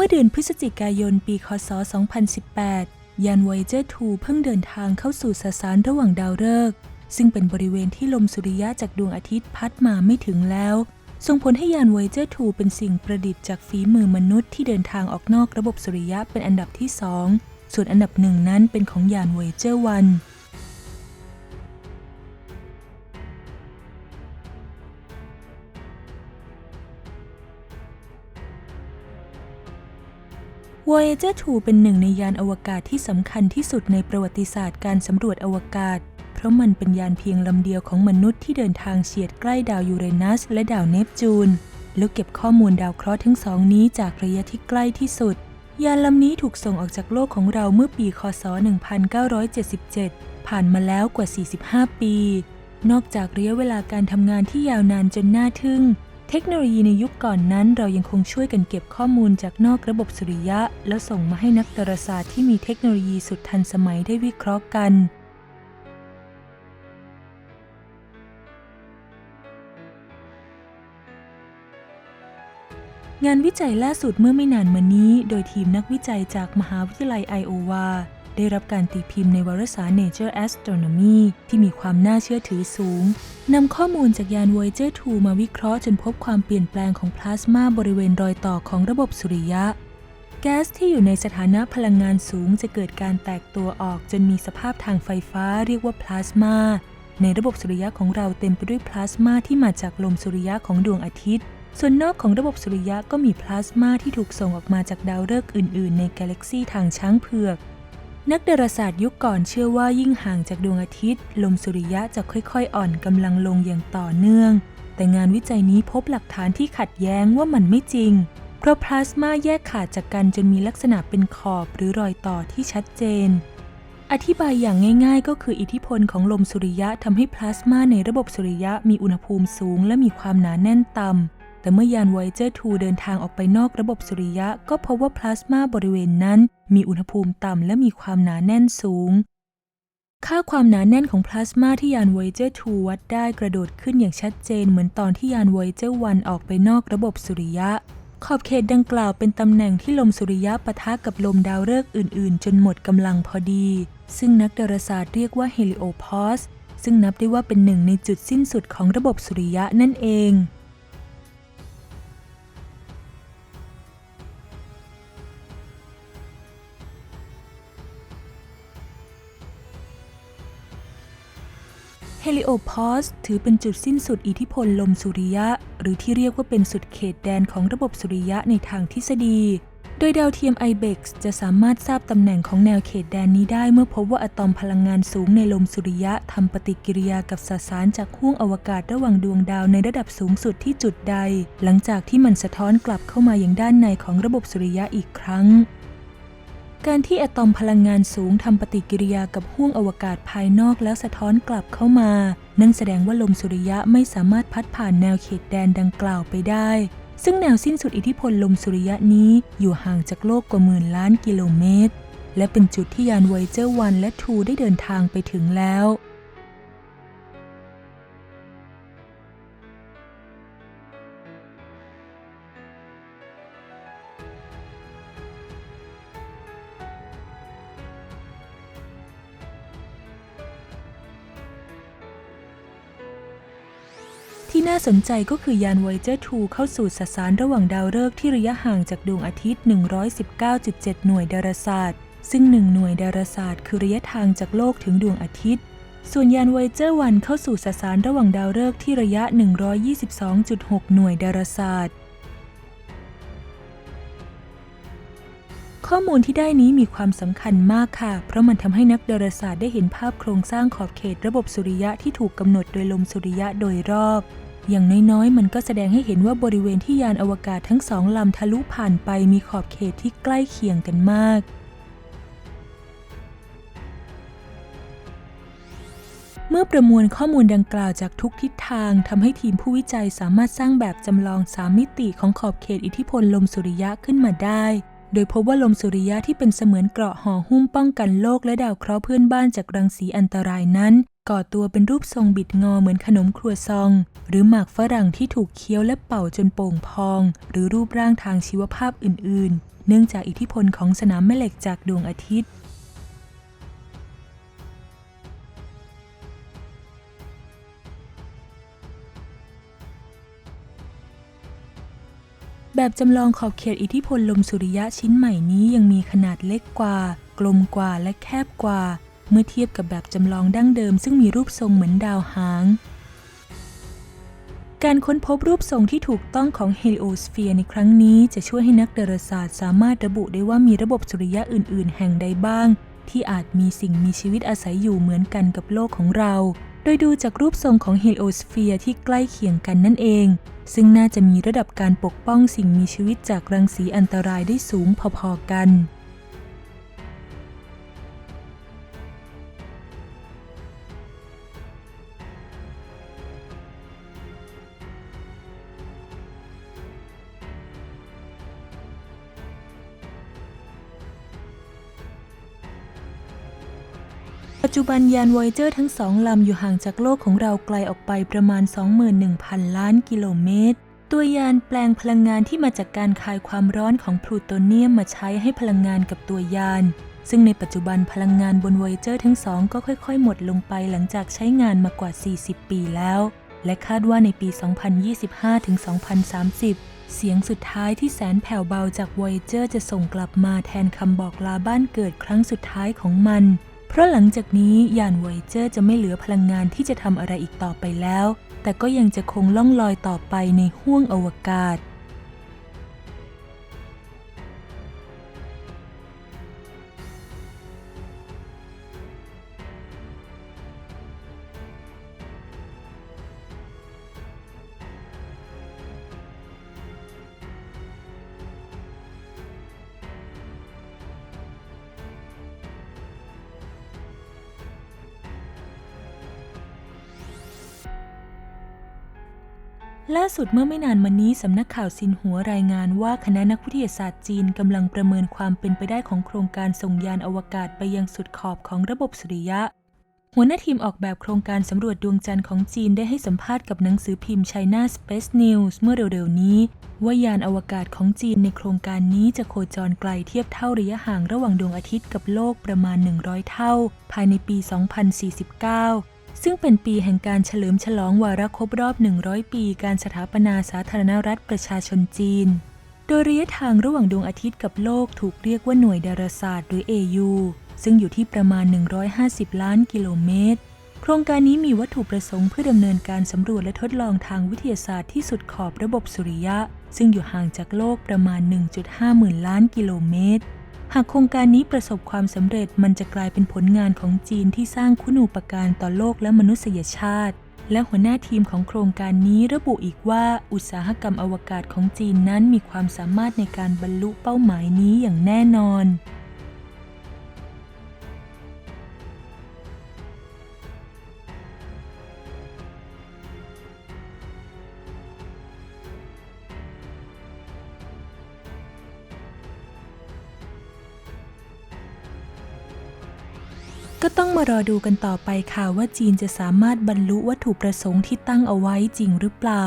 มื่อเดือนพฤศจิกายนปีคศ 2018 ยาน Voyager 2เพิ่งเดินทางเข้าสู่สสารระหว่างดาวฤกษ์ซึ่งเป็นบริเวณที่ลมสุริยะจากดวงอาทิตย์พัดมาไม่ถึงแล้ว ส่งผลให้ยาน Voyager 2เป็นสิ่งประดิษฐ์จากฝีมือมนุษย์ที่เดินทางออกนอกระบบสุริยะเป็นอันดับที่สองส่วนอันดับหนึ่งนั้นเป็นของยาน Voyager 1 Voyager 2 เป็นหนึ่งในยานอวกาศที่สำคัญที่สุดในประวัติศาสตร์การสำรวจอวกาศ เพราะมันเป็นยานเพียงลำเดียวของมนุษย์ที่เดินทางเฉียดใกล้ดาวยูเรนัส และดาวเนปจูน แล้วเก็บข้อมูลดาวเคราะห์ทั้งสองนี้จากระยะที่ใกล้ที่สุด ยานลำนี้ถูกส่งออกจากโลกของเราเมื่อปี คศ 1977 ผ่านมาแล้วกว่า 45 ปี นอกจากระยะเวลาการทำงานที่ยาวนานจนน่าทึ่ง เทคโนโลยีในยุคก่อนนั้นเรายังคงช่วยกันเก็บข้อมูลจากนอกระบบสุริยะ แล้วส่งมาให้นักดาราศาสตร์ที่มีเทคโนโลยีสุดทันสมัยได้วิเคราะห์กัน งานวิจัยล่าสุดเมื่อไม่นานมานี้ โดยทีมนักวิจัยจากมหาวิทยาลัยไอโอวา ได้รับการตีพิมพ์ในวารสาร Nature Astronomy ที่มีความน่าเชื่อถือสูงนำข้อมูลจากยาน Voyager 2 มาวิเคราะห์จนพบความเปลี่ยนแปลงของพลาสมาบริเวณรอยต่อของระบบสุริยะ แก๊สที่อยู่ในสถานะพลังงานสูงจะเกิดการแตกตัวออกจนมีสภาพทางไฟฟ้าเรียกว่าพลาสมาในระบบสุริยะของเราเต็มไปด้วยพลาสมาที่มาจากลมสุริยะของดวงอาทิตย์ ส่วนนอกของระบบสุริยะก็มีพลาสมาที่ถูกส่งออกมาจากดาวฤกษ์อื่น ๆ ในกาแล็กซีทางช้างเผือก นักดาราศาสตร์ยุคก่อนเชื่อว่ายิ่งห่างจากดวงอาทิตย์ ลมสุริยะจะค่อยๆ อ่อนกำลังลงอย่างต่อเนื่อง แต่งานวิจัยนี้พบหลักฐานที่ขัดแย้งว่ามันไม่จริง เพราะพลาสมาแยกขาดจากกันจนมีลักษณะเป็นขอบหรือรอยต่อที่ชัดเจน อธิบายอย่างง่ายๆ ก็คืออิทธิพลของลมสุริยะทำให้พลาสมาในระบบสุริยะมีอุณหภูมิสูง และมีความหนาแน่นต่ำ แต่เมื่อยาน Voyager 2เดินทางออกไปนอกระบบสุริยะ ก็พบว่าพลาสมาบริเวณนั้น มีอุณหภูมิต่ำและมีความหนาแน่นสูง ค่าความหนาแน่นของพลาสมาที่ยาน Voyager 2วัดได้กระโดดขึ้นอย่างชัดเจนเหมือนตอนที่ยาน Voyager 1ออกไปนอกระบบสุริยะ ขอบเขตดังกล่าวเป็นตำแหน่งที่ลมสุริยะปะทะกับลมดาวฤกษ์อื่น ๆ จนหมดกำลังพอดี ซึ่งนักดาราศาสตร์เรียกว่า Heliopause ซึ่งนับได้ว่าเป็นหนึ่งในจุดสิ้นสุดของระบบสุริยะนั่นเอง ลิโอพอสถือเป็นจุดสิ้นสุดอิทธิพลลมสุริยะ หรือที่เรียกว่าเป็นสุดเขตแดนของระบบสุริยะในทางทฤษฎี โดยดาวเทียม IBEX จะสามารถทราบตำแหน่งของแนวเขตแดนนี้ได้เมื่อพบว่าอะตอมพลังงานสูงในลมสุริยะทำปฏิกิริยากับสสารจากห้วงอวกาศระหว่างดวงดาวในระดับสูงสุดที่จุดใด หลังจากที่มันสะท้อนกลับเข้ามาอย่างด้านในของระบบสุริยะอีกครั้ง การที่อะตอมพลังงานสูงทำปฏิกิริยากับห้วงอวกาศภายนอกแล้วสะท้อนกลับเข้ามา นั่นแสดงว่าลมสุริยะไม่สามารถพัดผ่านแนวเขตแดนดังกล่าวไปได้ ซึ่งแนวสิ้นสุดอิทธิพลลมสุริยะนี้อยู่ห่างจากโลกกว่าหมื่นล้านกิโลเมตร และเป็นจุดที่ยานไวเจอร์วันและทูได้เดินทางไปถึงแล้ว ที่น่าสนใจก็คือยาน Voyager 2เข้าสู่สสารระหว่างดาวฤกษ์ที่ระยะห่างจากดวงอาทิตย์ 119.7 หน่วยดาราศาสตร์ ซึ่ง 1 หน่วยดาราศาสตร์คือระยะทางจากโลกถึงดวงอาทิตย์ ส่วนยาน Voyager 1เข้าสู่สสารระหว่างดาวฤกษ์ที่ระยะ 122.6 หน่วยดาราศาสตร์ ข้อมูลที่ได้นี้มีความสำคัญมากค่ะ เพราะมันทำให้นักดาราศาสตร์ได้เห็นภาพโครงสร้างขอบเขตระบบสุริยะที่ถูกกำหนดโดยลมสุริยะโดยรอบ อย่างน้อยๆ มันก็แสดงให้เห็นว่าบริเวณที่ยานอวกาศทั้งสองลำทะลุผ่านไปมีขอบเขตที่ใกล้เคียงกันมากเมื่อประมวลข้อมูลดังกล่าวจากทุกทิศทางทำให้ทีมผู้วิจัยสามารถสร้างแบบจำลองสามมิติของขอบเขตอิทธิพลลมสุริยะขึ้นมาได้ โดยพบว่าลมสุริยะที่เป็นเสมือนเกราะห่อหุ้มป้องกันโลกและดาวเคราะห์เพื่อนบ้านจากรังสีอันตรายนั้น ก่อตัวเป็นรูปทรงบิดงอเหมือนขนมครัวซอง หรือหมากฝรั่งที่ถูกเคี้ยวและเป่าจนโป่งพอง หรือรูปร่างทางชีวภาพอื่น ๆ เนื่องจากอิทธิพลของสนามแม่เหล็กจากดวงอาทิตย์ แบบจำลองขอบเขตอิทธิพลลมสุริยะชิ้นใหม่นี้ยังมีขนาดเล็กกว่า กลมกว่าและแคบกว่า เมื่อเทียบกับแบบจำลองดั้งเดิมซึ่งมีรูปทรงเหมือนดาวหาง การค้นพบรูปทรงที่ถูกต้องของเฮลิโอสเฟียร์ในครั้งนี้จะช่วยให้นักดาราศาสตร์สามารถระบุได้ว่ามีระบบสุริยะอื่น ๆ แห่งใดบ้าง ที่อาจมีสิ่งมีชีวิตอาศัยอยู่เหมือนกันกับโลกของเรา โดยดูจากรูปทรงของเฮลิโอสเฟียร์ที่ใกล้เคียงกันนั่นเอง ซึ่งน่าจะมีระดับการปกป้องสิ่งมีชีวิตจากรังสีอันตรายได้สูงพอๆกัน ปัจจุบันยาน Voyager ทั้งสองลำอยู่ห่างจากโลกของเราไกลออกไปประมาณ 21,000 ล้านกิโลเมตร ตัวยานแปลงพลังงานที่มาจากการคายความร้อนของพลูโตเนียมมาใช้ให้พลังงานกับตัวยาน ซึ่งในปัจจุบันพลังงานบน Voyager ทั้งสองก็ค่อยๆ หมดลงไปหลังจากใช้งานมากว่า 40 ปีแล้ว และคาดว่าในปี 2025-2030เสียงสุดท้ายที่แสนแผ่วเบาจาก Voyager จะส่งกลับมาแทนคำบอกลาบ้านเกิดครั้งสุดท้ายของมัน เพราะหลังจากนี้ยานไวเจอร์จะไม่เหลือพลังงานที่จะทำอะไรอีกต่อไปแล้ว แต่ก็ยังจะคงล่องลอยต่อไปในห้วงอวกาศ ล่าสุดเมื่อไม่นานมานี้สำนักข่าวซินหัวรายงานว่าคณะนักวิทยาศาสตร์จีนกำลังประเมินความเป็นไปได้ของโครงการส่งยานอวกาศไปยังสุดขอบของระบบสุริยะ หัวหน้าทีมออกแบบโครงการสำรวจดวงจันทร์ของจีนได้ให้สัมภาษณ์กับหนังสือพิมพ์ China Space News เมื่อเร็วๆนี้ ว่ายานอวกาศของจีนในโครงการนี้จะโคจรไกลเทียบเท่าระยะห่างระหว่างดวงอาทิตย์กับโลกประมาณ 100 เท่า ภายในปี 2049 ซึ่งเป็นปีแห่งการเฉลิมฉลองวาระครบรอบ 100 ปีการสถาปนาสาธารณรัฐประชาชนจีน โดยระยะทางระหว่างดวงอาทิตย์กับโลกถูกเรียกว่าหน่วยดาราศาสตร์หรือ AU ซึ่งอยู่ที่ประมาณ 150 ล้านกิโลเมตร โครงการนี้มีวัตถุประสงค์เพื่อดำเนินการสำรวจและทดลองทางวิทยาศาสตร์ที่สุดขอบระบบสุริยะ ซึ่งอยู่ห่างจากโลกประมาณ 1.5 หมื่นล้านกิโลเมตร หากโครงการนี้ประสบความสำเร็จมันจะกลายเป็นผลงานของจีนที่สร้างคุณูปการต่อโลกและมนุษยชาติ และหัวหน้าทีมของโครงการนี้ระบุอีกว่าอุตสาหกรรมอวกาศของจีนนั้นมีความสามารถในการบรรลุเป้าหมายนี้อย่างแน่นอน ก็ต้องมารอดูกันต่อไปค่ะว่าจีนจะสามารถบรรลุวัตถุประสงค์ที่ตั้งเอาไว้จริงหรือเปล่า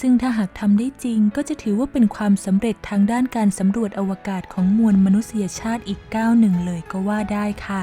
ซึ่งถ้าหากทำได้จริงก็จะถือว่าเป็นความสำเร็จทางด้านการสำรวจอวกาศของมวลมนุษยชาติอีกก้าวหนึ่งเลยก็ว่าได้ค่ะ